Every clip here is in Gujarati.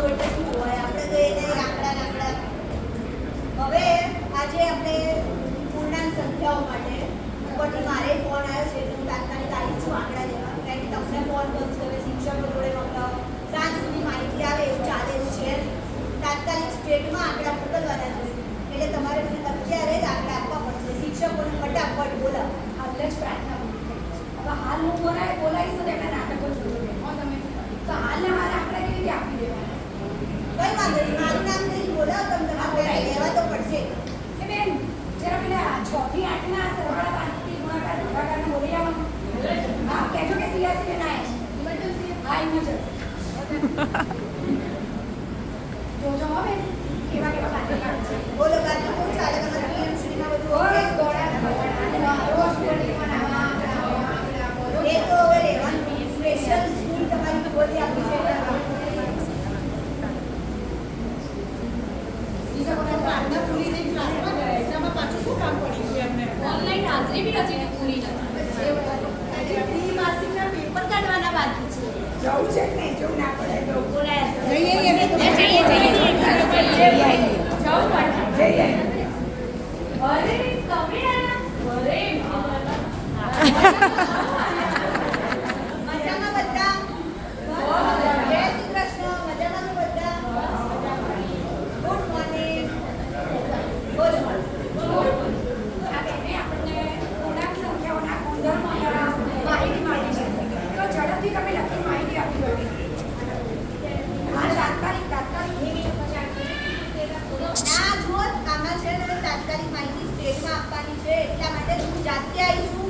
જવાનું આપણે તો એને આંકડા આંકડા હવે આજે આપણે પૂર્ણાંક સંખ્યાઓ માટે ઉપરથી મારે ફોન આવ્યો છે હું તાત્કાલિક આવી છું આંકડા લેવા કારણ તમને ફોન કરું છું શિક્ષકો જોડે મોકલાવો સાંજ સુધી માહિતી આવે એવું ચાલે છે તાત્કાલિક સ્ટેટમાં આંકડા મોકલવાના છે એટલે તમારે મને અત્યારે જ આંકડા આપવા પડશે. શિક્ષકોને ફટાફટ બોલાવો. હાલ જ પ્રાર્થના હવે હાલ હું બોલાય બોલાવીશ ટાઈમ જ જોજો હવે કેવા ઓનલાઈન હાજરી બી પૂરી નથી. જઈએ છે કે નહીં જવું ના પડે. જઈએ જઈએ. જઈએ જઈએ. જઈએ. જઈએ. જઈએ. જઈએ. છે તાત્કાલિક માહિતી સ્ટેટમાં આપવાની છે એટલા માટે હું જાતે આવી છું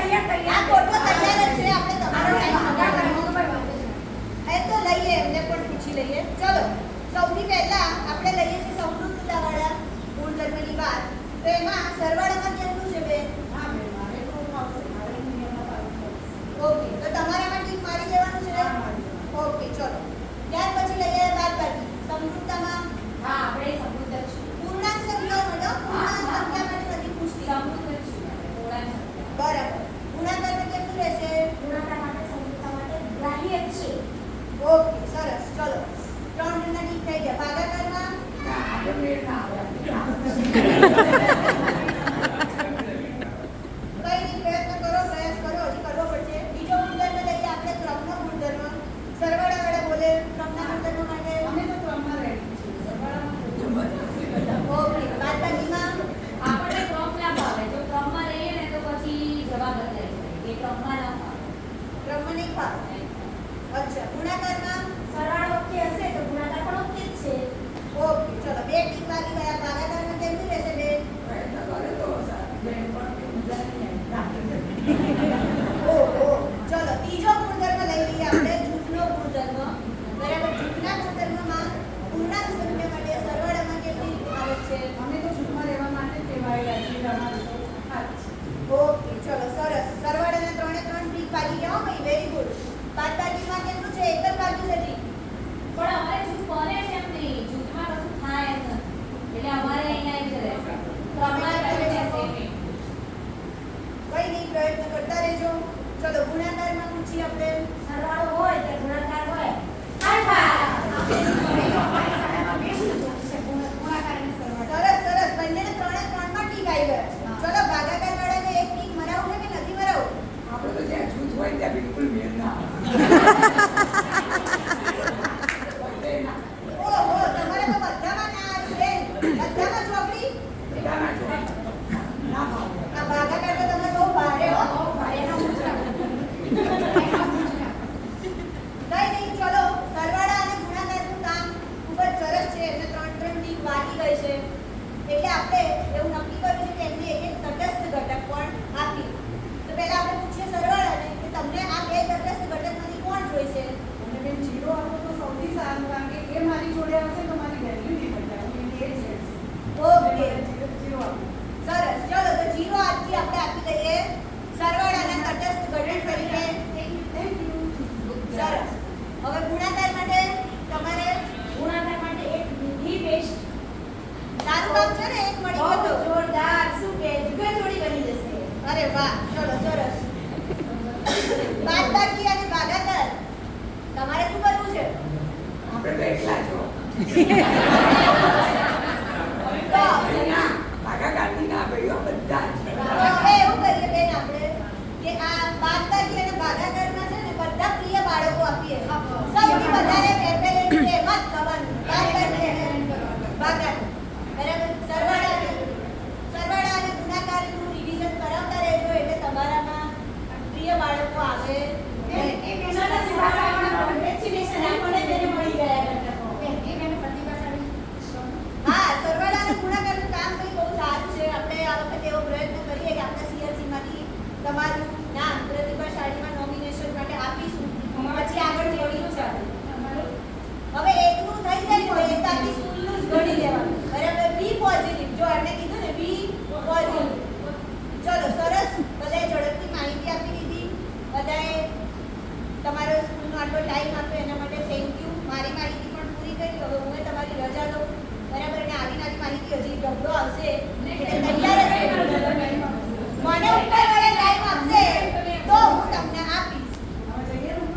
แยากเป็นผู้มีอำนาจ શું કે જુગા જોડી જશે. અરે વાહ ચલો સરસ. બાદ બાકી અને તમારે શું કરવું છે? આપણે તો એટલા છો. આટલો ટાઈમ આપ્યો એના માટે થેન્ક યુ મારી માહિતી પણ પૂરી કરી. હવે હું તમારી રજા લઉં. બરાબર? અને આવી નાની માહિતી હજી ઢગલો આવશે. એટલે મને ઉપર વડે ટાઈમ આપશે. તો હું તમને આપીશ.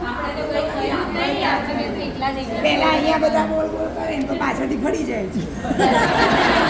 આપણે તો કંઈ થયું નહીં આપણે તો એકલા જ પહેલા અહીંયા બધા બોલ બોલ કરે તો પાછળથી ફરી જાય છે.